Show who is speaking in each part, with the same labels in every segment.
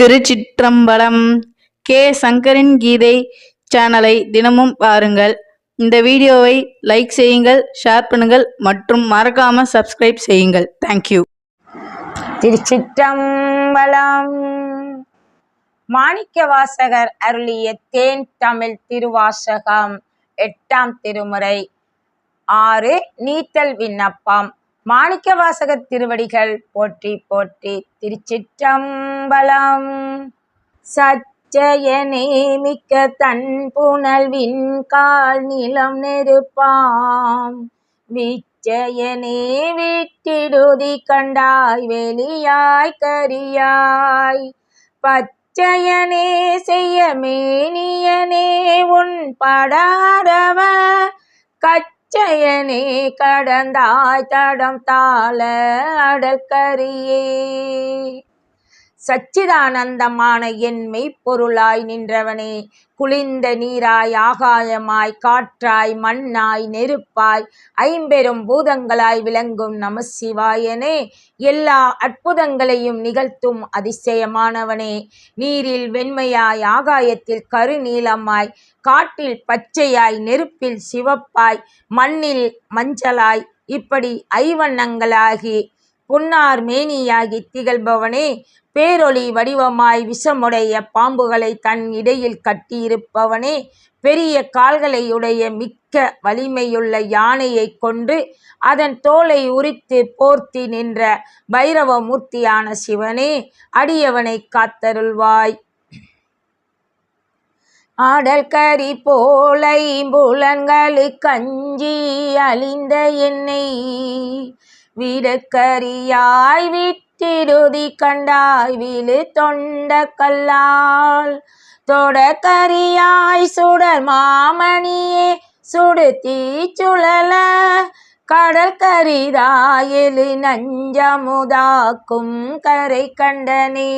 Speaker 1: திருச்சிற்றம்பலம் K. சங்கரின் கீதை சேனலை தினமும் பாருங்கள். இந்த வீடியோவை லைக் செய்யுங்கள் ஷேர் பண்ணுங்கள் மற்றும் மறக்காம சப்ஸ்கிரைப் செய்யுங்கள். தேங்க்யூ
Speaker 2: திருச்சிற்றம்பலம். மாணிக்க வாசகர் அருளிய தேன் தமிழ் திருவாசகம் எட்டாம் திருமுறை. ஆறு நீத்தல் விண்ணப்பம். மாணிக்க வாசகர் திருவடிகள் போற்றி போற்றி திருச்சிற்றம்பலம். சச்சயனே மிக்க தன் புனல்வின் கால் நிலம் நெருப்பாம். விச்சயனே விட்டிடுதி கண்டாய் வெளியாய் கரியாய். பச்சையனே செய்ய மேனியனே உன் படாரவ கச்சையனே கடந்தாய் தடம் தாள அடற்கரியே சச்சிதானந்தமான என் மெய்ப்பொருளாய் நின்றவனே குளிர்ந்த நீராய் ஆகாயமாய் காற்றாய் மண்ணாய் நெருப்பாய் ஐம்பெரும் பூதங்களாய் விளங்கும் நம சிவாயனே எல்லா அற்புதங்களையும் நிகழ்த்தும் அதிசயமானவனே. நீரில் வெண்மையாய் ஆகாயத்தில் கருநீலமாய் காட்டில் பச்சையாய் நெருப்பில் சிவப்பாய் மண்ணில் மஞ்சளாய் இப்படி ஐவண்ணங்களாகி புன்னார் மேனியாகி திகழ்பவனே பேரொளி வடிவமாய் விஷமுடைய பாம்புகளை தன் இடையில் கட்டியிருப்பவனே பெரிய கால்களையுடைய மிக்க வலிமையுள்ள யானையைக் கொண்டு அதன் தோலை உரித்து போர்த்தி நின்ற பைரவமூர்த்தியான சிவனே அடியவனை காத்தருள்வாய். ஆடல் கறி போலை புலன்களு கஞ்சி அழிந்த என்னை விடக்கரியாய் விட்டிடுதி கண்டாய் விழு தொண்ட கல்லால். தொடக்கரியாய் சுடர் மாமணியே சுடு தீச்சுழல கடல் கரிதாயலு நஞ்சமுதாக்கும் கரை கண்டனே.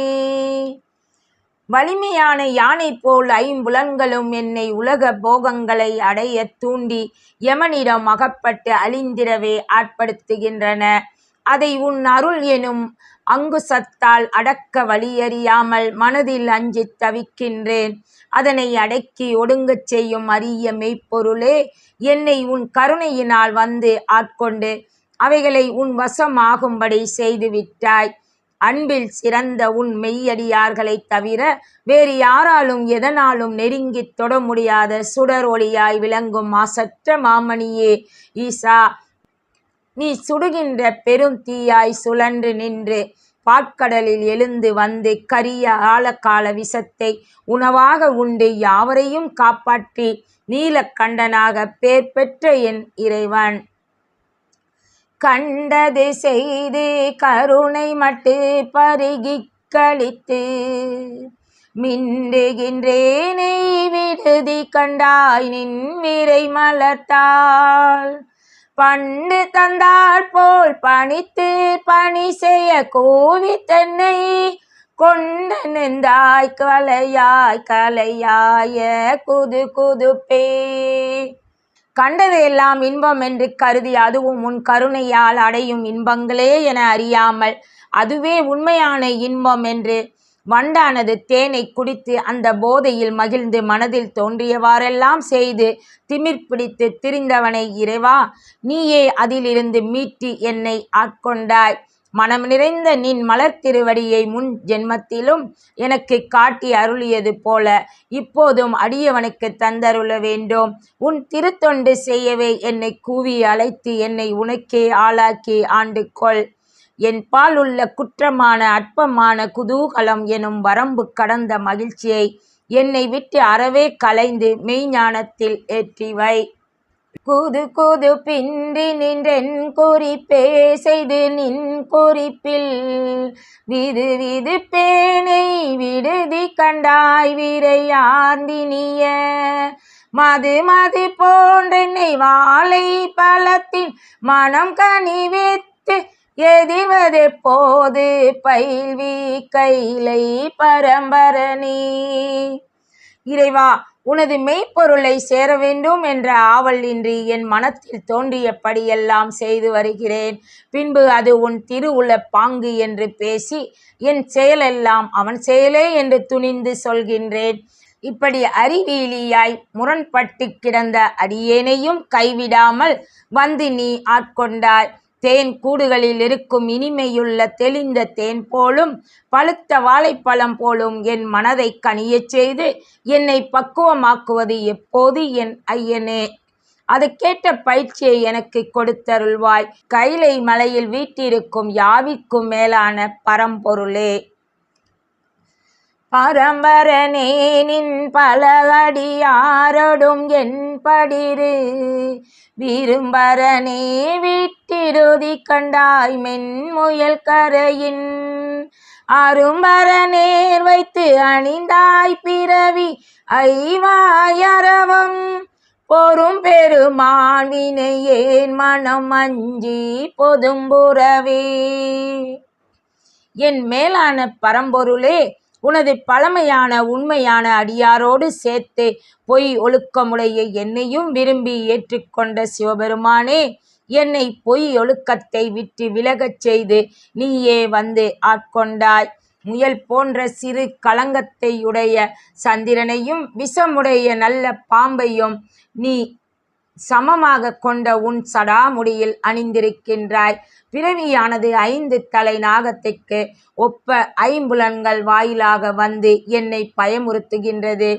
Speaker 2: வலிமையான யானை போல் ஐம்புலன்களும் என்னை உலக போகங்களை அடைய தூண்டி யமனிடம் அகப்பட்டு அழிந்திரவே ஆட்படுத்துகின்றன. அதை உன் அருள் எனும் அங்குசத்தால் அடக்க வழியறியாமல் மனதில் அஞ்சித் தவிக்கின்றேன். அதனை அடக்கி ஒடுங்கச் செய்யும் அரிய மெய்ப்பொருளே என்னை உன் கருணையினால் வந்து ஆட்கொண்டு அவைகளை உன் வசமாகும்படி செய்துவிட்டாய். அன்பில் சிறந்த உன் மெய்யடியார்களைத் தவிர வேறு யாராலும் எதனாலும் நெருங்கித் தொட முடியாத சுடர் ஒளியாய் விளங்கும் மாசற்ற மாமணியே. ஈசா நீ சுடுகின்ற பெரும் தீயாய் சுழன்று நின்று பாட்கடலில் எழுந்து வந்து கரிய ஆழக்கால விஷத்தை உணவாக உண்டு யாவரையும் காப்பாற்றி நீலக்கண்டனாக பேர் பெற்ற என் இறைவன். கண்டது செய்து கருணை மட்டு பருகி கழித்து மின்றுகின்றேனை விடுதி கண்டாய் நின் விரை மலர்த்தாள். பண்டு தந்தாள் போல் பணித்து பணி செய்ய கோவி தன்னை கொண்டு நின்றாய் கலையாய் கலையாய குது குதுப்பே. கண்டதையெல்லாம் இன்பம் என்று கருதி அதுவும் உன் கருணையால் அடையும் இன்பங்களே என அறியாமல் அதுவே உண்மையான இன்பம் என்று வண்டானது தேனை குடித்து அந்த போதையில் மகிழ்ந்து மனதில் தோன்றியவாறெல்லாம் செய்து திமிர் பிடித்து திரிந்தவனை இறைவா நீயே அதிலிருந்து மீட்டு என்னை ஆட்கொண்டாய். மனம் நிறைந்த நின் மலர் திருவடியை முன் ஜென்மத்திலும் எனக்கு காட்டி அருளியது போல இப்போதும் அடியவனுக்கு தந்தருள வேண்டும். உன் திருத்தொண்டு செய்யவே என்னை கூவி அழைத்து என்னை உனக்கே ஆளாக்கி ஆண்டு கொள். என் பால் உள்ள குற்றமான அற்பமான குதூகலம் எனும் வரம்பு கடந்த மகிழ்ச்சியை என்னை விட்டு அறவே கலைந்து மெய்ஞானத்தில் ஏற்றி வை. குது குது பின்றி நின்றென் குறிப்பே செய்து நின் குறிப்பில். விது விது பேனை விடுதி கண்டாய் விரையார்ந்தினிய மது மது போன்றென்னை வாழை பழத்தின் மனம் கனிவித்து எதிர்வது போது பயில்வி கைலை பரம்பரணி இறைவா உனது மெய்ப்பொருளை சேர வேண்டும் என்ற ஆவல் இன்றி என் மனத்தில் தோன்றியபடியெல்லாம் செய்து வருகிறேன். பின்பு அது உன் திருவுள பாங்கு என்று பேசி என் செயலெல்லாம் அவன் செயலே என்று துணிந்து சொல்கின்றேன். இப்படி அறிவீலியாய் முரண்பட்டு கிடந்த அடியேனையும் கைவிடாமல் வந்து நீ ஆட்கொண்டாய். தேன் கூடுகளில் இருக்கும் இனிமையுள்ள தெளிந்த தேன் போலும் பழுத்த வாழைப்பழம் போலும் என் மனதை கனியச் செய்து என்னை பக்குவமாக்குவது எப்போது என் ஐயனே? அது கேட்ட பயிற்சியை எனக்கு கொடுத்தருள்வாய். கைலை மலையில் வீட்டிருக்கும் யாவிக்கும் மேலான பரம்பொருளே. பரம்பரனே நின் பல அடியாரொடும் என் படிரு விரும்பரனே விட்டிருதி கண்டாய் மென்முயல் கரையின். அரும்பரநேர் வைத்து அணிந்தாய் பிறவி ஐவாயரவம். பொறும் பெருமான் ஏன் மனம் அஞ்சி பொதும்புறவே. என் மேலான பரம்பொருளே உனது பழமையான உண்மையான அடியாரோடு சேர்த்து பொய் ஒழுக்கமுடைய என்னையும் விரும்பி ஏற்றுக்கொண்ட சிவபெருமானே என்னை பொய் ஒழுக்கத்தை விட்டு விலகச் செய்து நீயே வந்து ஆட்கொண்டாய். முயல் போன்ற சிறு களங்கத்தையுடைய சந்திரனையும் விஷமுடைய நல்ல பாம்பையும் நீ சமமாக கொண்ட உன் சடாமுடியில் அணிந்திருக்கின்றாய். பிறவியானது ஐந்து தலை நாகத்திற்கு ஒப்ப ஐம்புலன்கள் வாயிலாக வந்து என்னை பயமுறுத்துகின்றது.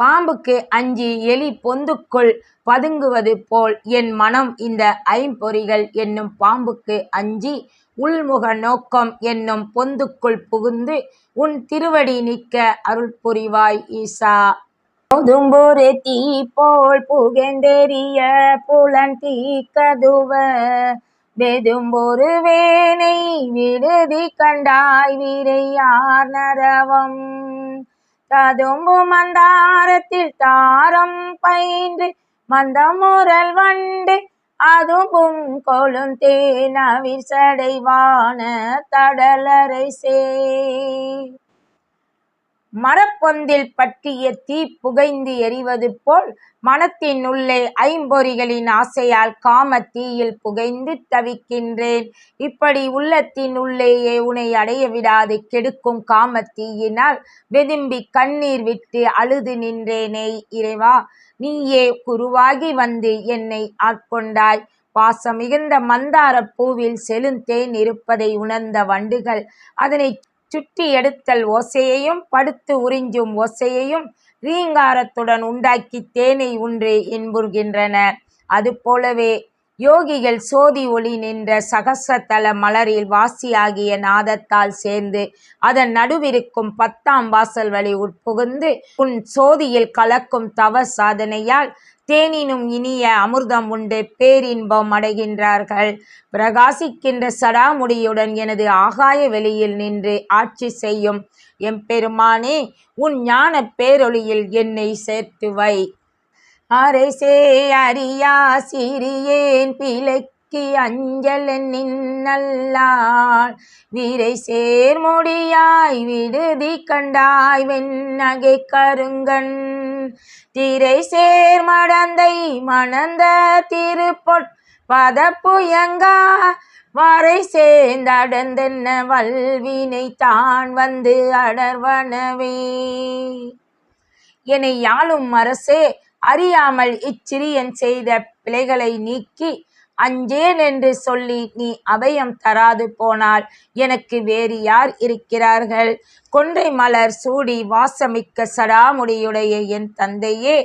Speaker 2: பாம்புக்கு அஞ்சி எலி பொந்துக்குள் பதுங்குவது போல் என் மனம் இந்த ஐம்பொறிகள் என்னும் பாம்புக்கு அஞ்சி உள்முக நோக்கம் என்னும் பொந்துக்குள் புகுந்து உன் திருவடி நிற்க அருள் புரிவாய் ஈசா. பொதும்பொரு தீ போல் புகந்தெறிய புலன் தீக்கதுவ. வெதும்பொரு வேனை விடுதி கண்டாய் வீரையார் நரவம். கதும்பு மந்தாரத்தில் தாரம் பயின்று மந்தமுரல் வண்டு அதுவும் கொழுந்தேனவிர் சடைவான தடலரை சே. மரப்பொந்தில் பற்றிய தீ புகைந்து எரிவது போல் மனத்தின் உள்ளே ஐம்பொறிகளின் ஆசையால் காம தீயில் புகைந்து தவிக்கின்றேன். இப்படி உள்ளத்தின் உள்ளேயே உனை அடைய விடாது கெடுக்கும் காம தீயினால் வெதும்பி கண்ணீர் விட்டு அழுது நின்றேனே இறைவா நீயே குருவாகி வந்து என்னை ஆட்கொண்டாய். பாசம் மிகுந்த மந்தார பூவில் செலுந்தேன் இருப்பதை உணர்ந்த வண்டுகள் அதனை சுற்றி எடுத்தல் ஓசையையும் படுத்து உறிஞ்சும் ஓசையையும் ரீங்காரத்துடன் உண்டாக்கி தேனை உண்டு இன்புறுகின்றன அதுபோலவே யோகிகள் சோதி ஒளி நின்ற சகசதல மலரில் வாசியாகிய நாதத்தால் சேர்ந்து அதன் நடுவிருக்கும் பத்தாம் வாசல் வழி உட்புகுந்து உன் சோதியில் கலக்கும் தவ சாதனையால் தேனினும் இனிய அமிர்தம் உண்டு பேரின்பம் அடைகின்றார்கள். பிரகாசிக்கின்ற சடாமுடியுடன் எனது ஆகாய வெளியில் நின்று ஆட்சி செய்யும். எம்பெருமானே உன் ஞான பேரொளியில் என்னை சேர்த்து வை. அரசே அறியா சிறியேன் பிழைக்கு அஞ்சல் நின்னல்லால் வீரை சேர்முடியாய் விடுதி கண்டாய் வெண்ணகை கருங்கண். திரை சேர் மடந்தை மணந்த திருப்பொட் பதப்புயங்கா வரை சேர்ந்தடந்தென்ன வல்வினை தான் வந்து அடர்வனவே. என்னை யாழும் அரசே அறியாமல் இச்சிறியன் செய்த பிழைகளை நீக்கி அஞ்சேன் என்று சொல்லி நீ அபயம் தராது போனால் எனக்கு வேறு யார் இருக்கிறார்கள்? கொன்றை மலர் சூடி வாசமிக்க சடாமுடியுடைய என் தந்தையே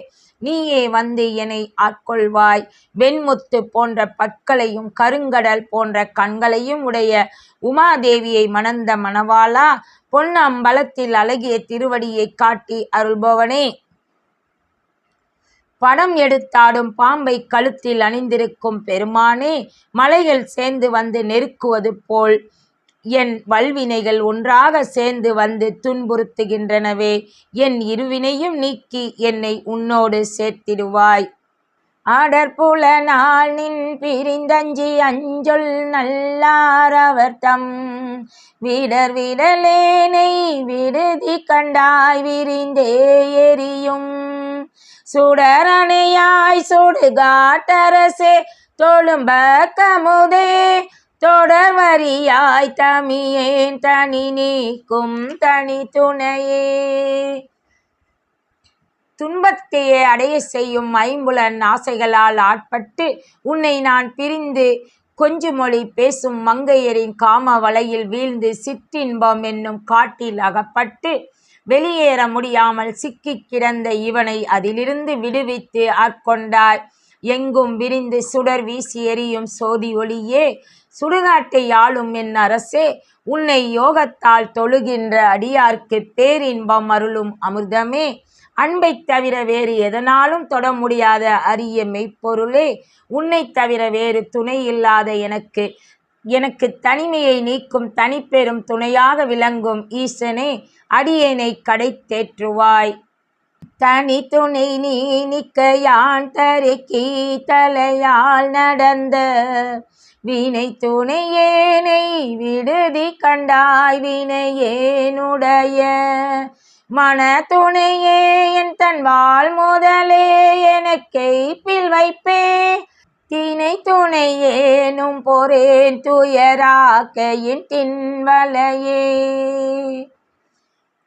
Speaker 2: நீயே வந்து என்னை ஆட்கொள்வாய். வெண்முத்து போன்ற பற்களையும் கருங்கடல் போன்ற கண்களையும் உடைய உமாதேவியை மணந்த மணவாளா பொன்னம்பலத்தில் அழகிய திருவடியை காட்டி அருள்பவனே. படம் எடுத்தாடும் பாம்பை கழுத்தில் அணிந்திருக்கும் பெருமானே மலைகள் சேர்ந்து வந்து நெருக்குவது போல் என் வல்வினைகள் ஒன்றாக சேர்ந்து வந்து துன்புறுத்துகின்றனவே என் இருவினையும் நீக்கி என்னை உன்னோடு சேர்த்திடுவாய். அடற்புல நாள் நின் பிரிந்தஞ்சி அஞ்சொல் நல்லார் தம் விடர் விடலேனை விடுதி கண்டாய் விரிந்தே எரியும். சுடரணையாய் சுடுகாட்டரசே தொழும்ப கமுதே தொடர் வரியாய் தமியேன் தனி நீக்கும் தனி துணையே. துன்பத்தையே அடைய செய்யும் ஐம்புலன் ஆசைகளால் ஆட்பட்டு உன்னை நான் பிரிந்து கொஞ்சு மொழி பேசும் மங்கையரின் காம வலையில் வீழ்ந்து சிற்றின்பம் என்னும் காட்டில் அகப்பட்டு வெளியேற முடியாமல் சிக்கிக் கிடந்த இவனை அதிலிருந்து விடுவித்து ஆட்கொண்டாய் எங்கும் விரிந்து சுடர் வீசி எரியும் சோதி ஒளியே சுடுகாட்டை ஆளும் என் அரசே உன்னை யோகத்தால் தொழுகின்ற அடியார்க்கு பேரின்பம் அருளும் அமிர்தமே. அன்பைத் தவிர வேறு எதனாலும் தொட முடியாத அரிய மெய்ப்பொருளே உன்னைத் தவிர வேறு துணை இல்லாத எனக்கு எனக்கு தனிமையை நீக்கும் தனிப்பெரும் துணையாக விளங்கும் ஈசனே அடியேனை கடை தேற்றுவாய் தனி துணை நீ நிக்க யான் தருக்கி தலையால் நடந்த வினை துணையேனை விடுதி கண்டாய் வினையேனுடைய மன துணையே என் தன் வாழ் முதலே எனக்கை பில் வைப்பே. தினை துணையேனும் பொறேன் துயராக்கையின் தின்வலையே.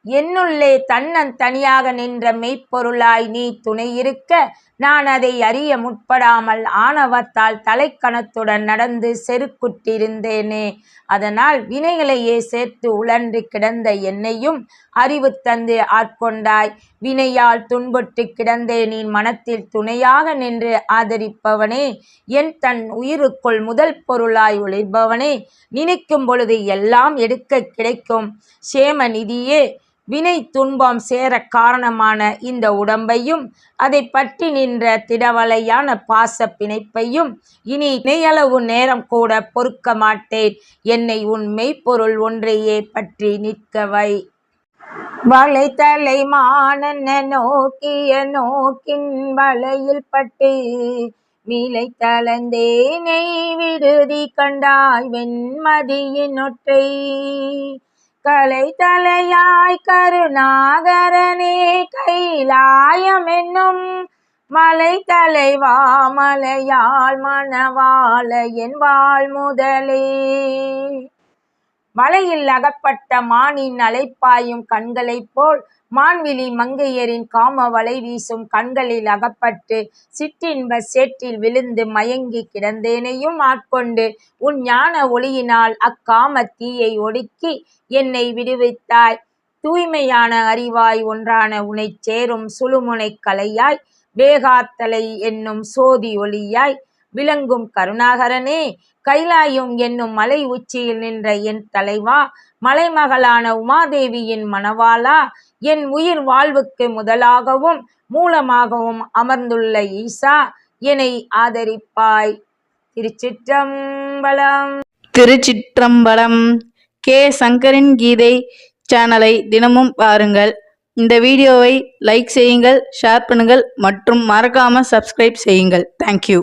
Speaker 2: என்னுள்ளே தன்னன் தனியாக நின்ற மெய்ப்பொருளாய் நீ துணை இருக்க நான் அதை அறிய முற்படாமல் ஆணவத்தால் தலைக்கணத்துடன் நடந்து செருக்குட்டிருந்தேனே. அதனால் வினைகளையே சேர்த்து உழன்று கிடந்த என்னையும் அறிவு தந்து ஆட்கொண்டாய். வினையால் துன்புட்டு கிடந்தே நீ மனத்தில் துணையாக நின்று ஆதரிப்பவனே என் தன் உயிருக்குள் முதல் பொருளாய் ஒளிர்பவனே நினைக்கும் பொழுது எல்லாம் எடுக்க கிடைக்கும். சேம நிதியே வினை துன்பம் சேர காரணமான இந்த உடம்பையும் அதை பற்றி நின்ற திடவலையான பாச பிணைப்பையும் இனி இணையளவு நேரம் கூட பொறுக்க மாட்டேன். என்னை உன் மெய்ப்பொருள் ஒன்றையே பற்றி நிற்கவை. வளைத்தலை மானன்ன நோக்கிய நோக்கின் வலையில் பட்டு மீலை தளந்தேனை விடுதி கண்டாய் வெண்மதியின் ஒற்றை. கலை தலையாய் கருணாகரனே கைலாயம் என்னும் மலை தலைவா மலையாள் மணவாள என் வாழ் முதலே. மலையில் அகப்பட்ட மானின் அலைப்பாயும் கண்களைப் போல் மான்விழி மங்கையரின் காம வலை வீசும் கண்களில் அகப்பட்டு சிற்றின்ப சேற்றில் விழுந்து மயங்கி கிடந்தேனையும் ஆட்கொண்டு உன் ஞான ஒளியினால் அக்காம தீயை ஒடுக்கி என்னை விடுவித்தாய். தூய்மையான அறிவாய் ஒன்றான உனைச் சேரும் சுழுமுனைக் கலையாய். வேகாத்தலை என்னும் சோதி ஒளியாய். விளங்கும் கருணாகரனே கைலாயும் என்னும் மலை உச்சியில் நின்ற என் தலைவா மலைமகளான உமாதேவியின் மணவாளா என் உயிர் வாழ்வுக்கு முதலாகவும் மூலமாகவும் அமர்ந்துள்ள ஈசா என்னை ஆதரிப்பாய். திருச்சிற்றம்பலம்.
Speaker 1: திருச்சிற்றம்பலம். கே. சங்கரின் கீதை சேனலை தினமும் பாருங்கள். இந்த வீடியோவை லைக் செய்யுங்கள் ஷேர் பண்ணுங்கள் மற்றும் மறக்காமல் சப்ஸ்கிரைப் செய்யுங்கள். தேங்க்யூ